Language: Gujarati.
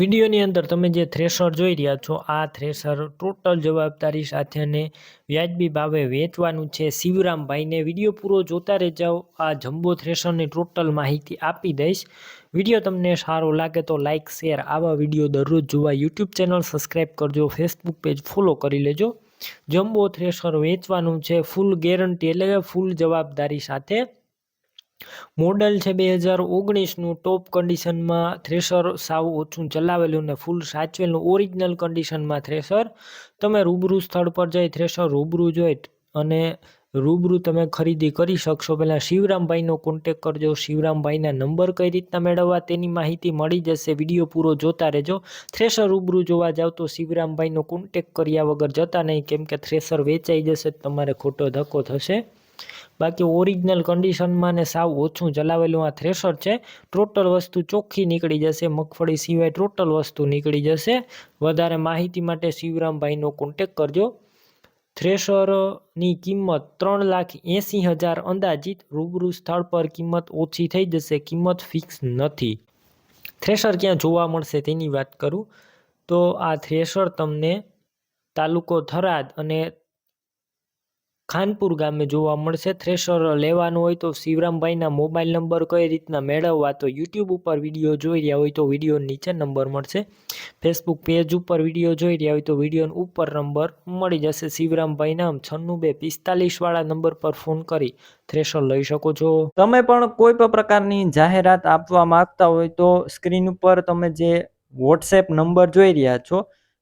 વિડીયોની અંદર તમે જે થ્રેશર જોઈ રહ્યા છો, આ થ્રેશર ટોટલ જવાબદારી સાથે અને વ્યાજબી ભાવે વેચવાનું છે. શિવરામભાઈને વીડિયો પૂરો જોતા રહેજાઓ આ જમ્બો થ્રેશરની ટોટલ માહિતી આપી દઈશ. વીડિયો તમને સારો લાગે તો લાઇક શેર આવા વીડિયો દરરોજ જોવા યુટ્યુબ ચેનલ સબસ્ક્રાઈબ કરજો, ફેસબુક પેજ ફોલો કરી લેજો. જમ્બો થ્રેશર વેચવાનું છે, ફૂલ ગેરંટી એટલે ફૂલ જવાબદારી સાથે. મોડલ છે બે હજાર ઓગણીસનું ટોપ કન્ડિશનમાં થ્રેસર સાવ ઓછું ચલાવેલું ને ફૂલ સાચવેલું ઓરિજિનલ કન્ડિશનમાં થ્રેસર તમે રૂબરૂ સ્થળ પર જઈ થ્રેસર રૂબરૂ જોઈ અને રૂબરૂ તમે ખરીદી કરી શકશો. પહેલાં શિવરામભાઈનો કોન્ટેક કરજો. શિવરામભાઈના નંબર કઈ રીતના મેળવવા તેની માહિતી મળી જશે. વીડિયો પૂરો જોતા રહેજો. થ્રેસર રૂબરૂ જોવા જાવ તો શિવરામભાઈનો કોન્ટેક કર્યા વગર જતા નહીં. કેમ કે થ્રેસર વેચાઈ જશે, તમારે ખોટો ધક્કો થશે. બાકી ઓરિજિનલ કન્ડિશનમાં ને સાવ ઓછું ચલાવેલું આ થ્રેશર છે. ટોટલ વસ્તુ ચોખ્ખી નીકળી જશે, મગફળી સિવાય ટોટલ વસ્તુ નીકળી જશે. વધારે માહિતી માટે શિવરામભાઈનો કોન્ટેક કરજો. થ્રેશરની કિંમત ત્રણ લાખ એંસી હજાર અંદાજિત, રૂબરૂ સ્થળ પર કિંમત ઓછી થઈ જશે, કિંમત ફિક્સ નથી. થ્રેશર ક્યાં જોવા મળશે તેની વાત કરું. તો આ થ્રેશર તમને તાલુકો થરાદ અને ખાનપુર ગામે જોવા મળશે. થ્રેશર લેવાનું હોય તો શિવરામભાઈના મોબાઈલ નંબર કઈ રીતના મેળવવા તો યુટ્યુબ ઉપર વીડિયો જોઈ રહ્યા હોય તો વીડિયો નીચે નંબર મળશે. ફેસબુક પેજ ઉપર વીડિયો જોઈ રહ્યા હોય તો વીડિયો ઉપર નંબર મળી જશે. શિવરામભાઈના છન્નું બે પિસ્તાલીસ વાળા નંબર પર ફોન કરી થ્રેશર લઈ શકો છો. તમે પણ કોઈ પણ પ્રકારની જાહેરાત આપવા માંગતા હોય તો સ્ક્રીન ઉપર તમે જે વોટ્સએપ નંબર જોઈ રહ્યા છો